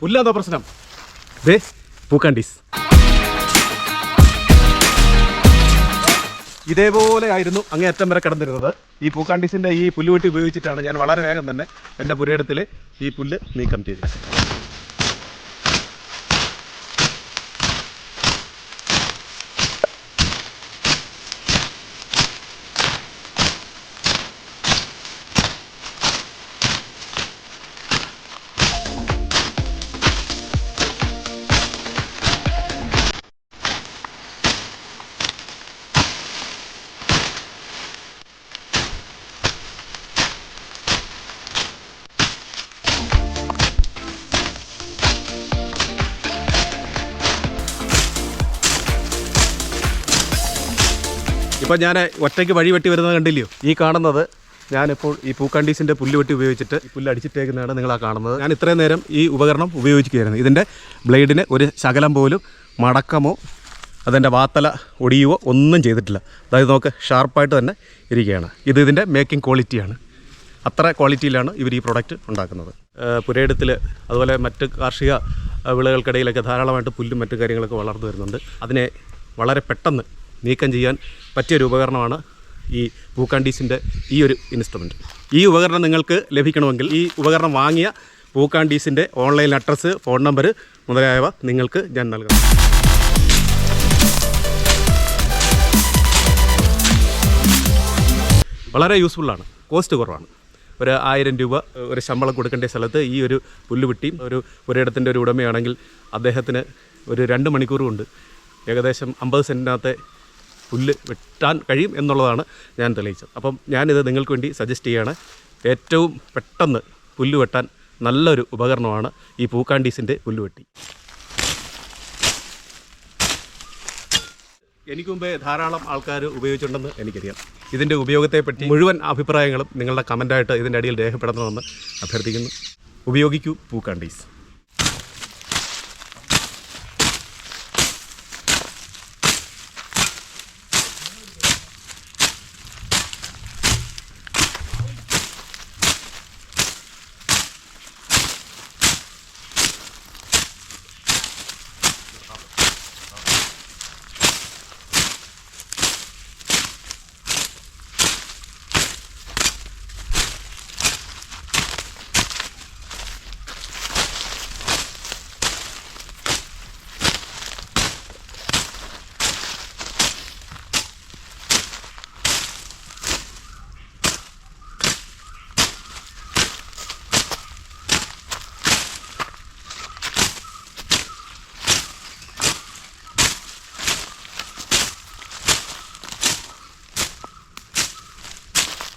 പുല്ലാന്തോ പ്രശ്നം. ദേ പൂക്കാണ്ടീസ്. ഇതേപോലെ ആയിരുന്നു അങ്ങേയറ്റം വരെ കിടന്നിരുന്നത്. ഈ പൂക്കാണ്ടീസിന്റെ ഈ പുല്ലുവെട്ടി ഉപയോഗിച്ചിട്ടാണ് ഞാൻ വളരെ വേഗം തന്നെ എന്റെ പുരയിടത്തിൽ ഈ പുല്ല് നീക്കം ചെയ്തത്. ഇപ്പം ഞാൻ ഒറ്റയ്ക്ക് വഴി വെട്ടി വരുന്നത് കണ്ടില്ലയോ? ഈ കാണുന്നത് ഞാനിപ്പോൾ ഈ പൂക്കാണ്ടീസിന്റെ പുല്ല് വെട്ടി ഉപയോഗിച്ചിട്ട് ഈ പുല്ല് അടിച്ചിട്ടേക്കുന്നതാണ് നിങ്ങളാ കാണുന്നത്. ഞാൻ ഇത്രയും നേരം ഈ ഉപകരണം ഉപയോഗിക്കുകയായിരുന്നു. ഇതിന്റെ ബ്ലേഡിന് ഒരു ശകലം പോലും മടക്കമോ അതിന്റെ വാത്തല ഒടിയുവോ ഒന്നും ചെയ്തിട്ടില്ല. അതായത് നമുക്ക് ഷാർപ്പായിട്ട് തന്നെ ഇരിക്കുകയാണ്. ഇത് ഇതിന്റെ മേക്കിംഗ് ക്വാളിറ്റിയാണ്. അത്ര ക്വാളിറ്റിയിലാണ് ഇവർ ഈ പ്രോഡക്റ്റ് ഉണ്ടാക്കുന്നത്. പുരയിടത്തിൽ അതുപോലെ മറ്റ് കാർഷിക വിളകൾക്കിടയിലൊക്കെ ധാരാളമായിട്ട് പുല്ലും മറ്റു കാര്യങ്ങളൊക്കെ വളർന്നു വരുന്നുണ്ട്. അതിനെ വളരെ പെട്ടെന്ന് നീക്കം ചെയ്യാൻ പറ്റിയൊരു ഉപകരണമാണ് ഈ പൂക്കാണ്ടീസിന്റെ ഈ ഒരു ഇൻസ്ട്രുമെന്റ് ഈ ഉപകരണം നിങ്ങൾക്ക് ലഭിക്കണമെങ്കിൽ ഈ ഉപകരണം വാങ്ങിയ പൂക്കാണ്ടീസിന്റെ ഓൺലൈൻ അഡ്രസ്സ് ഫോൺ നമ്പർ മുതലായവ നിങ്ങൾക്ക് ഞാൻ നൽകാം. വളരെ യൂസ്ഫുള്ളാണ് കോസ്റ്റ് കുറവാണ്. ഒരു ആയിരം രൂപ ഒരു ശമ്പളം കൊടുക്കേണ്ട സ്ഥലത്ത് ഈ ഒരു പുല്ലുവിട്ടിയും ഒരു ഒരിടത്തിന്റെ ഒരു ഉടമയാണെങ്കിൽ അദ്ദേഹത്തിന് ഒരു രണ്ട് മണിക്കൂർ കൊണ്ട് ഏകദേശം അമ്പത് സെന്റിനകത്തെ പുല്ല് വെട്ടാൻ കഴിയും എന്നുള്ളതാണ് ഞാൻ തെളിയിച്ചത്. അപ്പം ഞാനിത് നിങ്ങൾക്ക് വേണ്ടി സജസ്റ്റ് ചെയ്യുകയാണ്. ഏറ്റവും പെട്ടെന്ന് പുല്ല് വെട്ടാൻ നല്ലൊരു ഉപകരണമാണ് ഈ പൂക്കാണ്ടീസിന്റെ പുല്ലുവെട്ടി എനിക്ക് മുമ്പേ ധാരാളം ആൾക്കാർ ഉപയോഗിച്ചിട്ടുണ്ടെന്ന് എനിക്കറിയാം. ഇതിന്റെ ഉപയോഗത്തെപ്പറ്റി മുഴുവൻ അഭിപ്രായങ്ങളും നിങ്ങളുടെ കമന്റായിട്ട് ഇതിന്റെ അടിയിൽ രേഖപ്പെടുത്തണമെന്ന് അഭ്യർത്ഥിക്കുന്നു. ഉപയോഗിക്കൂ പൂക്കാണ്ടീസ്.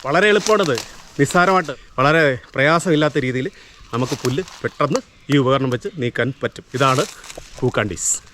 വളരെ എളുപ്പമാണത്. നിസ്സാരമായിട്ട്. വളരെ പ്രയാസമില്ലാത്ത രീതിയിൽ നമുക്ക് പുല്ല് പെട്ടെന്ന് ഈ ഉപകരണം വെച്ച് നീക്കാൻ പറ്റും. ഇതാണ് പൂക്കാണ്ടീസ്